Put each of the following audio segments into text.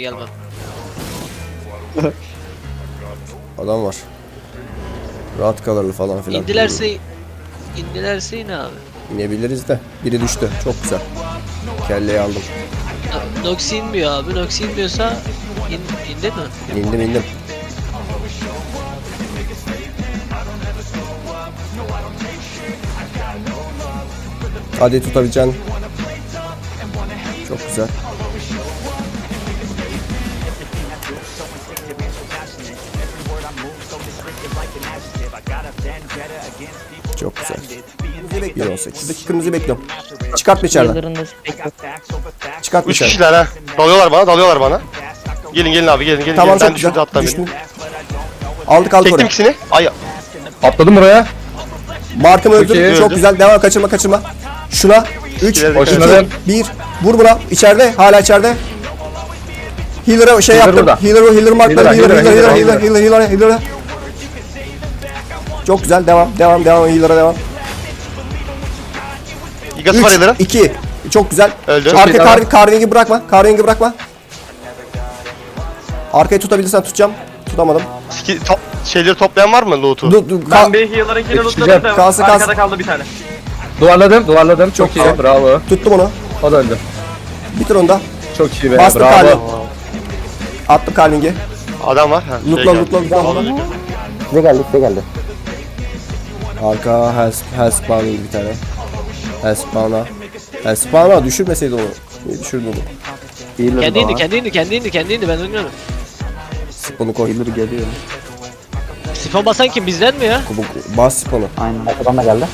gelmem. Adam var. Rahat kalırlı falan filan. İndilerse indilerse yine abi. İnebiliriz de. Biri düştü. Çok güzel. Kelleyi aldım. No- Nox inmiyor abi. Nox inmiyorsa in, indi mi? İndim indim. Hadi tutabileceksin. Çok güzel. Çok güzel. Kırmızıyı bekliyorum. 18'deki kırmızıyı bekliyorum. Çıkartma içeriden. Bekliyor. Çıkartma Üç içeriden. kişiler ha. Dalıyorlar bana, dalıyorlar bana. Gelin gelin abi gelin gelin. Tamam gelin. çok Ben düşürdü güzel. hatta Düştün. beni. Aldık aldık Çektim oraya. ikisini. Ay Atladım buraya. Markımı öldür. iyi, Çok öldü. güzel. Devam kaçırma kaçırma. Şuna 3 İleri 2 dikkat edin. 1 Vur buna. İçeride. Hala içeride. Healer'a şey Healer yaptım. burada. Healer healer markları. Healer Healer'a, healer healer healer'a, healer healer healer healer'a. Çok güzel. Devam. Devam. Devam. Healer'a devam. İgası var 3 ileri. 2 Çok güzel. Öldü. Arka kar, tamam. Carving'i bırakma. Carving'i bırakma. Arkayı tutabilirsen tutacağım. Tutamadım. Ski- top, şeyleri toplayan var mı loot'u? Dur dur. Ben bir healer'ınkini Yetişeceğim. lootladım da Kalsın, arkada kalsın. kaldı bir tane. Duvarladım, duvarladım. Çok, iyi. güzel. Bravo. Tuttum onu. O da öldü. Bitir onu da. Çok iyi be. Bastım bravo. Carving. Attım Carving'i. Adam var. Ha, şey Lootla geldi. lootla lootla. Geldi size geldi. Arka Hellspawn'ın bir tane. Hellspawn'a. Hellspawn'a düşürmeseydi onu. Niye düşürdü onu? Healer Kendi indi, var. kendi indi, kendi indi, kendi indi. Ben bilmiyorum. Sponu koy. Healer geliyor. Sifon basan kim? Bizden mi ya? Bas sponu. Aynen. Arkadan da geldi.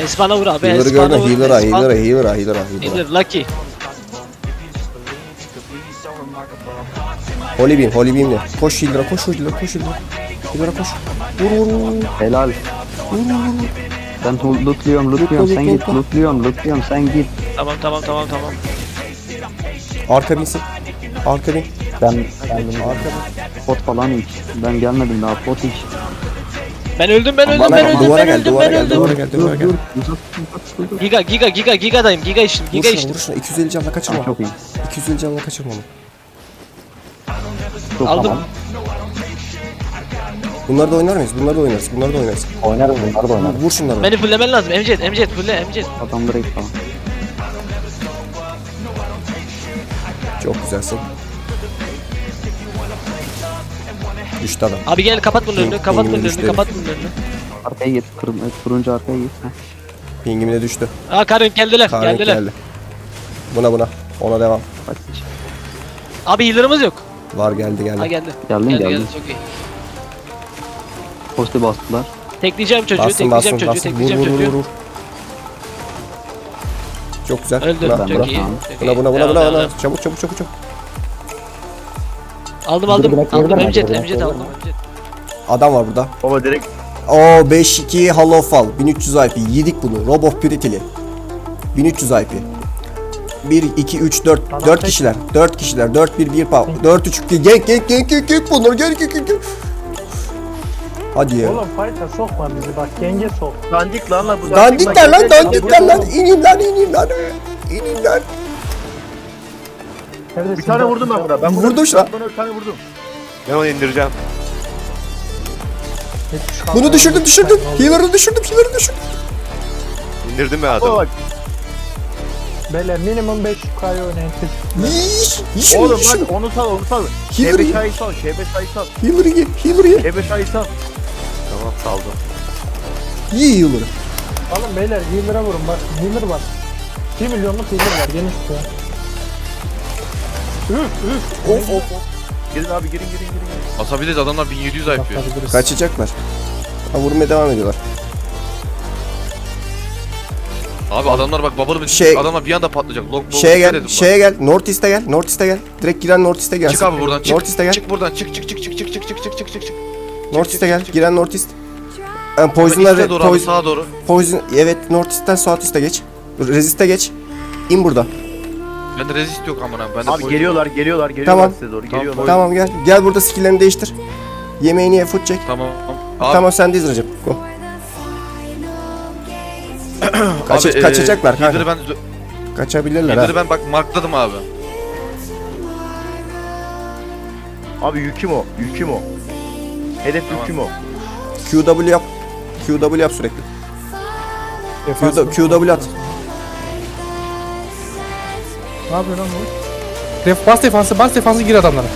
Espan'a vur abi. Healer'ı Espan'a gördün. vur. Healer'a, Espan- healer'a, healer'a, healer'a, healer'a. Healer, Lucky. Holy beam, holy beam'le. Koş healer'a, koş healer'a, koş healer'a. Healer'a koş. Vur vur vur. Helal. Ben hu- lootluyorum lootluyorum sen git lootluyorum lootluyorum sen git. Tamam, tamam, tamam, tamam. Arka binsin. Arka bin. Ben geldim pot falan iç. Ben gelmedim daha pot iç. Ben öldüm, ben öldüm, ben öldüm, ben öldüm, ben öldüm. duvara gel, duvara. Giga, giga, giga, gigadayım. Giga içtim, Vur giga içtim. vur şuna. 250 canla kaçırma. Çok iyi. 250 canla kaçırma onu. Aldım. Bunları da oynar mıyız? Bunları da oynarız. Bunları da oynarız. Oynarız bunları da oynarız. Vur şunları. Beni fulllemen lazım. Emcet, Emcet, fulle, Emcet. Adamları ilk falan. Çok güzelsin. Düştü adam. Abi gel kapat bunun önünü, kapat bunun önünü, düştü kapat bunun önünü. Arkaya git. Kırm turuncu arkaya git. Heh. Pingimi de düştü. Aa Karin geldiler, Kahve geldiler. geldi. Buna buna. Ona devam. Abi healer'ımız yok. Var geldi Ha geldi. geldi. Geldin Geldi, geldin. geldi, çok iyi. Posti bastılar. Tekleyeceğim çocuğu, Bastın bastın tekleyeceğim çocuğu, bastın. Vur tekleyeceğim vur vur çocuğu. vur. Çok güzel. Öldü, Buna çok buna. iyi. Tamam. çok Buna iyi. buna buna Devam, buna. devam, buna. Çabuk çabuk çabuk çabuk. Aldım aldım, Direkt aldım yerden Emcet, aldım Emcet. Adam var burada. Baba direkt O 5-2 Hollow Fall 1300 IP yedik bunu Rob of Purity'li 1300 IP 1 2 3 4 4 kişiler 4 kişiler 4 1 1 pav 4 3 2 genk genk genk genk genk bunlar genk genk genk. Hadi ya. Oğlum fayta sokma bizi bak genge sok. dandik lan la bu. Dandikler lan dandikler lan inin lan inin lan inin lan. Neredesin? Bir tane vurdum ben buna. Ben Vurdum şu an. Ben bir tane vurdum. Ben onu indireceğim. Bunu düşürdüm düşürdüm. Healer'ı düşürdüm healer'ı düşürdüm. İndirdim ben adamı. bak. Beyler minimum 5 kaya oynayın. Yiş yiş Oğlum yiş. lan onu sal onu sal. Healer ye. Şebe sal. Şebe sal. Healer'ı ye healer'ı ye. Şebe sal. Tamam saldım. Ye healer'ı. Alın beyler healer'a vurun bak. Healer var. 1 milyonluk healer var geniş tutuyor. Üf üf. Of of. Girin abi girin girin girin. girin. Basabiliriz adamlar 1100 yapıyor. Bakabiliriz. Kaçacaklar. Ha, vurmaya devam ediyorlar. Abi adamlar bak bubble Şey- adamlar bir anda patlayacak. Log bog Şeye gel, şeye gel. North East'e gel. North East'e gel. Direkt giren North East'e gelsin. Çık abi buradan çık. North East'e gel. Çık buradan çık çık çık çık çık çık çık çık çık çık. North East'e gel. Giren North East. Yani Poison'a Poison'la doğru poison, sağa doğru. poison, evet North East'ten South East'e geç. Resist'e geç. İn burada. Bende resist yok amına. Bende Abi poison- geliyorlar geliyorlar geliyorlar Tamam. size doğru Tamam, geliyorlar. Tamam gel. Gel burada skill'lerini değiştir. Yemeğini ye, food check. Tamam. Abi, Tamam sendeyiz Recep. Go. Kaç, abi, e, kaçacaklar kanka. Healer'ı ben Kaçabilirler ha. Healer'ı ben bak markladım abi. Abi yüküm o. Yüküm o. Hedef Tamam. yüküm o. QW yap. QW yap sürekli. QW, QW at. Ne yapıyor lan bu? Def, bas defansı bas defansı gir adamlara.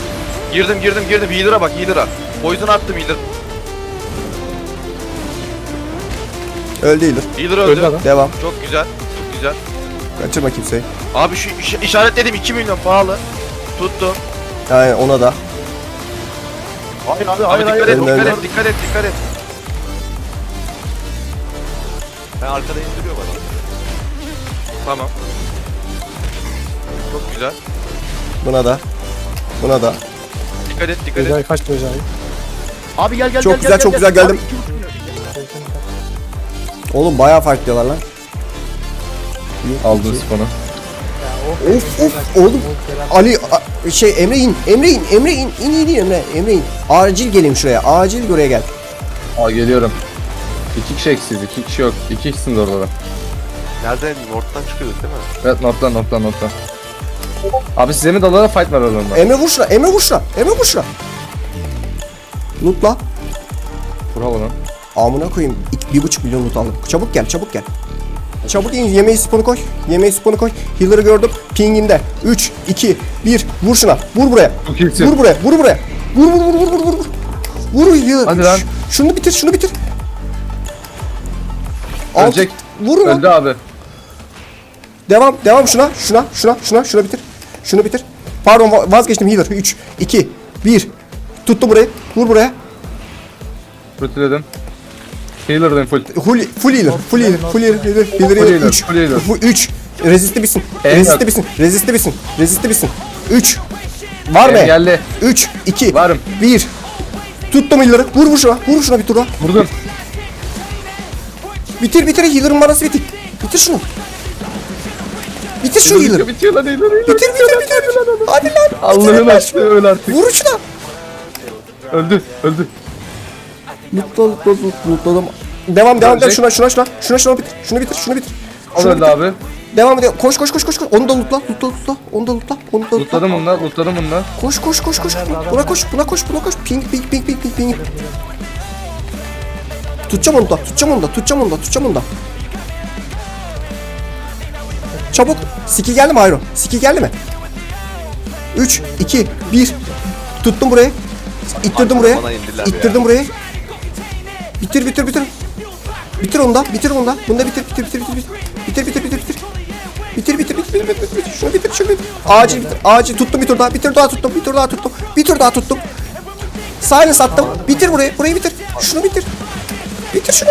Girdim girdim girdim. Healer'a bak healer'a. Poison attım healer. Öldü healer. Healer Öldü öldü. adam. Devam. Çok güzel. Çok güzel. Kaçırma kimseyi. Abi şu iş- işaretledim 2 milyon pahalı. Tuttum. Aynen ona da. Hayır abi Abi hayır dikkat hayır. et, dikkat et, dikkat et, dikkat et. Ben arkada indiriyor bana. Tamam. Çok güzel. Buna da. Buna da. Dikkat et, dikkat et. Recai kaç Recai. Abi gel gel Çok gel, güzel, gel, çok gel. güzel geldim. Abi iki buçuk milyon. Oğlum bayağı fight diyorlar lan. Bir, Aldı iki. sponu. Of of oğlum. Ali a- şey Emre in. Emre in. Emre in. İn in in Emre. Emre in. Acil gelin şuraya. Acil buraya gel. Aa geliyorum. İki kişi eksiz, iki kişi yok. İki kişisiniz orada da. Nereden? North'tan çıkıyoruz değil mi? Evet notla notla notla. Abi size mi dalara fight var aralarında? Emre vur şuna. Emre vur şuna. Emre vur şuna. Lootla. Bravo lan. Amına koyayım. İki- Bir buçuk milyon loot aldım. Çabuk gel çabuk gel. Çabuk in. Yemeği sponu koy. Yemeği sponu koy. Healer'ı gördüm. Pinginde. 3, 2, 1. Vur şuna. Vur buraya. Vur buraya. Vur buraya. Vur vur vur vur vur vur. Vur healer. Hadi lan. Ş- Şunu bitir. Şunu bitir. Alt- Ölecek. Vur lan. Öldü abi. Devam. Devam şuna. Şuna. Şuna. Şuna. Şuna bitir. Şunu bitir. Pardon va- vazgeçtim healer. 3, 2, 1. Tuttu burayı. Vur buraya. Rutiledim. Healer'dayım full. Full, full healer, full healer, full healer, healer, healer, Full healer, 3, full healer. 3, resisti bitsin, resisti yok. bitsin, resisti bitsin, resisti bitsin, 3, var mı? Geldi. 3, 2, Varım. 1, tuttum healer'ı, vur vur şuna, vur şuna bir tur daha, Vurdum. bitir bitir, healer'ın manası bitir, bitir şunu, bitir şu healer'ı, Bitiyor lan healer. healer. bitir bitir bitir, bitir. hadi lan, Allah'ın aşkına öl artık. vur şuna, Öldü. Öldü. Mutlu mutlu mutlu mutladım, devam devam devam, şuna şuna şuna, şuna şuna bitir, şunu bitir, şunu bitir, şunu bitir. abi. Devam ediyor. Koş koş koş koş. koş. Onu da lootla. Lootla lootla. Onu da lootla. Onu da lootla. Lootladım bununla. Lootladım bununla. Koş koş koş koş. Buna koş. Buna koş. Buna koş. Ping ping ping ping ping ping. Tutacağım onu da. Tutacağım onu da. Tutacağım onu da. Tutacağım onu da. Çabuk. Ski geldi mi Hayro? Ski geldi mi? 3, 2, 1. Tuttum burayı. İttirdim buraya. İttirdim burayı. Bitir bitir bitir. Bitir onu da. Bitir onu da. Bunu da bitir bitir bitir bitir. Bitir bitir bitir bitir. Bitir bitir bitir bitir bitir bitir. Şunu bitir şunu bitir. Acil bitir. Acil tuttum bir tur daha. Bir tur daha tuttum. Bir tur daha tuttum. Bir tur daha tuttum. Silence attım. Bitir burayı. Burayı bitir. Şunu bitir. Bitir şunu.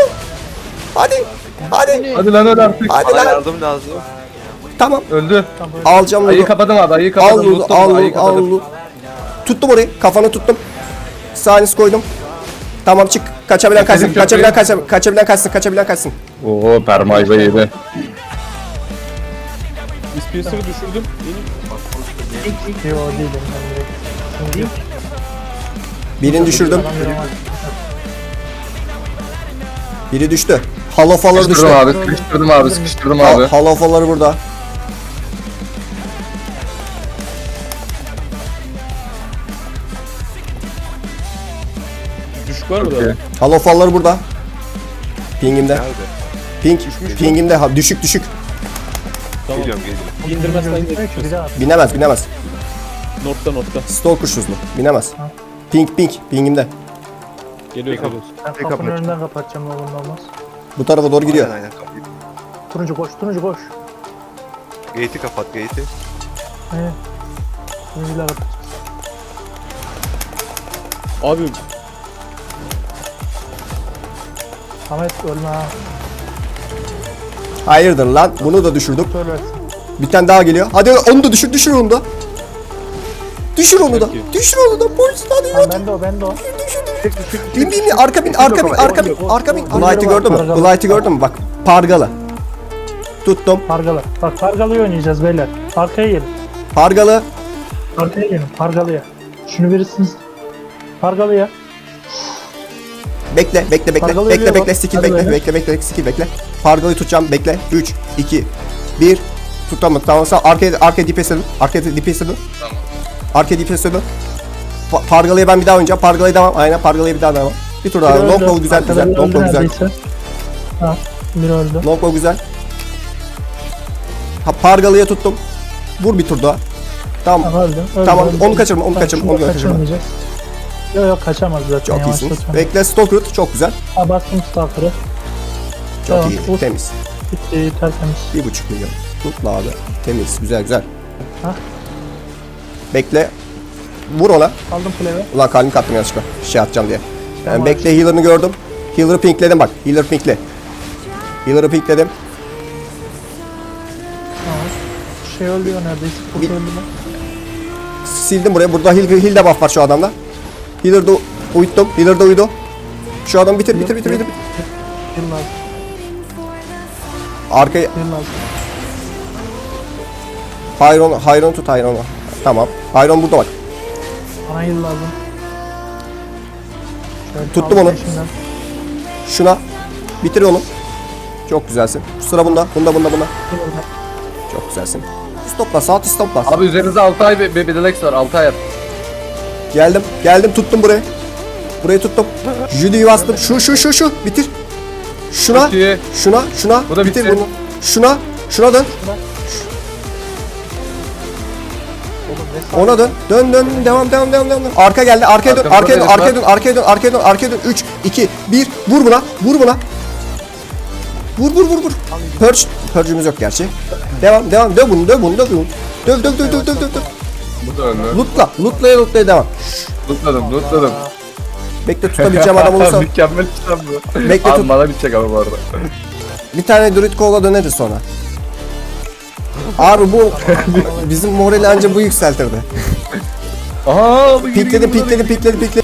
Hadi. Hadi. Hadi lan öl artık. Hadi lan. yardım lazım. Tamam. Öldü. Alacağım Ayıyı onu. kapadım abi. Ayıyı Al kapadım. bunu. Lootladım, Al bunu. Al bunu. Tuttum orayı. Kafanı tuttum. Silence koydum. Tamam çık. Kaçabilen kaçsın. Kaçabilen kaçsın. Kaçabilen kaçsın. Kaçabilen kaçsın. Oo permayve yedi. Yo değilim ben direkt. Birini düşürdüm. Biri düştü. Halofaları düştü. Sıkıştırdım abi. Sıkıştırdım abi. Sıkıştırdım abi. Ha, halofaları burada. Okey. Halofaları burada. Pingimde. Ping, pingimde. Ha, düşük düşük. Geliyorum geliyorum. Daha at. Binemez binemez. Notta notta. Stalker şuzlu. Binemez. Ping ping. Pingimde. Ben kapının önünden kapatacağım ne olur ne olmaz. Bu tarafa doğru gidiyor. Aynen aynen. kapıyı. Turuncu koş, turuncu koş. Gate'i kapat gate'i. He. Turuncular kapat. Abi Samet ölme ha. Hayırdır lan. Bunu da düşürdüm. Söylersin. Bir tane daha geliyor. Hadi onu da düşür. Düşür onu da. Düşür onu da. Düşür onu da. Polis hadi Ha, yürü. ben de o, ben de o. Bin bin bin. Arka bin. Arka bin. Arka bin. Arka bin. Blight'ı gördün mü? Blight'ı gördün mü? Bak. Pargalı. Tuttum. Pargalı. Bak pargalıyı oynayacağız beyler. Arkaya gelin. Pargalı. Arkaya gelin. Pargalıya. Şunu verirsiniz. Pargalıya. Bekle, bekle, bekle, Pargalı bekle, bekle, skill Hadi bekle, beyler. bekle, bekle, skill bekle. Pargalı tutacağım, bekle. 3, 2, 1. Tutamadım. Tamam, sağ arkaya, arkaya DPS'e dön. Arkaya DPS'e dön. Tamam. Arkaya DPS'e dön. Pa- Pargalı'ya ben bir daha oynayacağım. Pargalı'ya devam. Aynen Pargalı'ya bir daha devam. Bir tur daha. Long ball güzel güzel. Long ball güzel. Ha, biri öldü. Long ball güzel. Ha, Pargalı'ya tuttum. Vur bir tur daha. Tamam. Tamam öldü. öldü Tamam, öldü. onu kaçırma, onu kaçırma, onu kaçırma. Yok yok kaçamaz zaten. Çok iyisiniz. Bekle Stalker çok güzel. Ha bastım stalker'ı. Çok Tamam, iyi. vur. Temiz. Bitti tertemiz. Bir buçuk milyon. Mutlu abi. Temiz. Güzel güzel. Hah. Bekle. Vur ona. Aldım pleve. Ulan kalbimi kattım yanlışlıkla. Şey atacağım diye. Yani Tamam. bekle healer'ını gördüm. Healer'ı pinkledim bak. Healer pinkle. Healer'ı pinkledim. Şey ölüyor neredeyse. Kurt öldü? Sildim buraya. Burada heal, heal de buff var şu adamda. Healer'da uyuttum. Healer'da uyudu. Şu adamı bitir bitir bitir bitir. Arkaya. Hyron, Hyron tut Hyron'u. Tamam. Hyron burada bak. Yıl lazım. Şöyle Tuttum onu. peşinden. Şuna. Bitir onu. Çok güzelsin. Sıra bunda. Bunda bunda bunda. Çok güzelsin. Stopla. Sağ stopla. Abi üzerinizde Altay ve bir Bedelex var. Altay at. Geldim. Geldim tuttum burayı. Burayı tuttum. Judy'yi bastım. Şu şu şu şu. Bitir. Şuna. Şuna. Şuna. Bu da Bitir bitti. bunu. Şuna. Şuna dön. Ona dön. Dön dön. Devam devam devam devam. Arka geldi. Arkaya dön. Arkaya dön. Arkaya dön. Arkaya dön. Arkaya dön. Arkaya dön. 3 2 1 vur buna. Vur buna. Vur vur vur vur. Purge. Purge'ümüz yok gerçi. Devam devam. Döv bunu. Döv bunu. Döv bunu. Döv döv döv döv döv döv. Bu da önlü. Lootla. Lootlaya lootlaya devam. Lootladım, lootladım. Bekle tutabileceğim adam olursa. Mükemmel işlem bu. Bekle tut. bana bitecek ama bu arada. Bir tane Druid Coal'a döneriz sonra. Abi bu bizim morali anca bu yükseltirdi. Aha bu Pikledim pikledim pikledim pikledim.